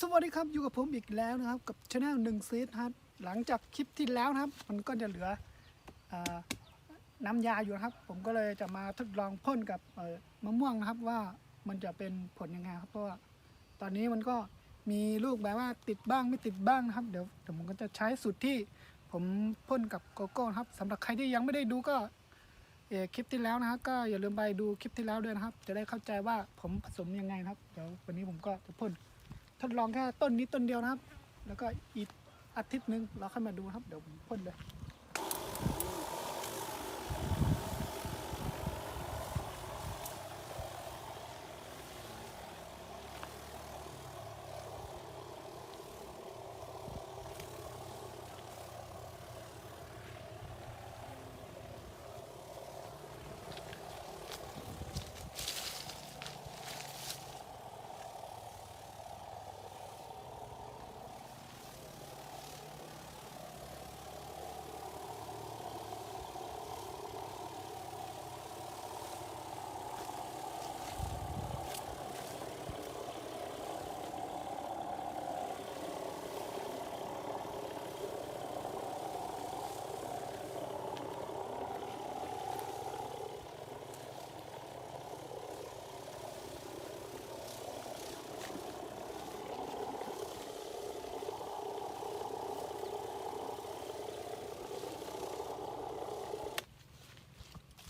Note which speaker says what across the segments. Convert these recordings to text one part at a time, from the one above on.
Speaker 1: สวัสดีครับอยู่กับผมอีกแล้วนะครับ กับช anel หนึ่งซีดครับหลังจากคลิปที่แล้วนะครับ มันก็จะเหลืออน้ำยาอยู่นะครับ ผมก็เลยจะมาทดลองพ่นกับมะม่วงนะครับว่ามันจะเป็นผลยังไงครับเพราะว่าตอนนี้มันก็มีลูกแบบว่าติดบ้างไม่ติดบ้างนะครับ เดี๋ยวเดี๋ยวผมก็จะใช้สูตรที่ผมพ่นกับโกโก้ครับสำหรับใครที่ยังไม่ได้ดูก็เออคลิปที่แล้วนะครับก็อย่าลืมไปดูคลิปที่แล้วด้วยนะครับ จะได้เข้าใจว่าผมผสมยังไงครับเดี๋ยววันนี้ผมก็จะพ่น ทดลองแค่ต้นนี้ต้นเดียวนะครับ แล้วก็อีกอาทิตย์หนึ่งเราค่อยมาดูครับ เดี๋ยวผมพ่นเลย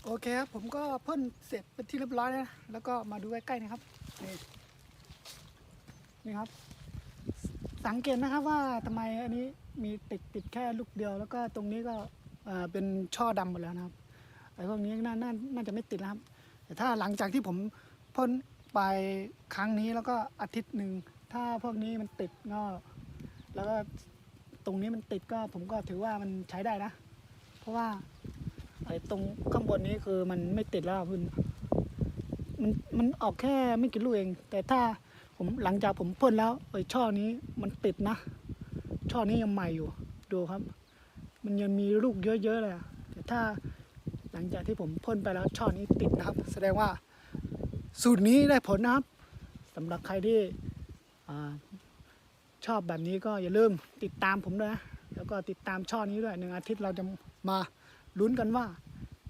Speaker 1: โอเคครับผมก็พ่นเสร็จเป็นที่เรียบร้อยแล้วนะแล้วก็มาดูใกล้ๆนะครับนี่นี่ครับ สังเกตนะครับว่าทำไมอันนี้มีติดติดแค่ลูกเดียว แล้วก็ตรงนี้ก็เอ่อเป็นช่อดำหมดแล้วนะครับไอ้พวกนี้น่าน่าน่าจะไม่ติดแล้วครับ แต่ถ้าหลังจากที่ผมพ่นไปครั้งนี้แล้วก็อาทิตย์หนึ่งถ้าพวกนี้มันติดก็แล้วก็ตรงนี้มันติดก็ผมก็ถือว่ามันใช้ได้นะ เพราะว่า ไอ้ตรงข้างบนนี้คือมันไม่ติดแล้วคุณมันมันออกแค่ไม่กี่ลูกเอง แต่ถ้าผมหลังจากผมพ่นแล้วไอ้ช่อนี้มันติดนะ ช่อนี้ยังใหม่อยู่ ดูครับ มันยังมีลูกเยอะๆเลยแต่ถ้าหลังจากที่ผมพ่นไปแล้วช่อนี้ติดนะครับ แสดงว่า สูตรนี้ได้ผลนะครับสำหรับใครที่อชอบแบบนี้ก็อย่าลืมติดตามผมด้วยนะแล้วก็ติดตามช่อนี้ด้วยหนึ่งอาทิตย์เราจะมา ลุ้นกันว่า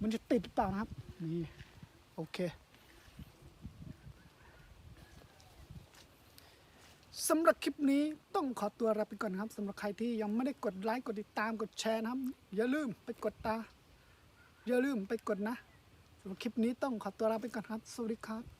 Speaker 1: มันจะติดหรือเปล่านะครับ นี่ โอเคสำหรับคลิปนี้ต้องขอตัวลาไปก่อนครับสำหรับใครที่ยังไม่ได้กดไลค์กดติดตามกดแชร์นะครับ อย่าลืมไปกดตา อย่าลืมไปกดนะสำหรับคลิปนี้ต้องขอตัวลาไปก่อนครับ สวัสดีครับ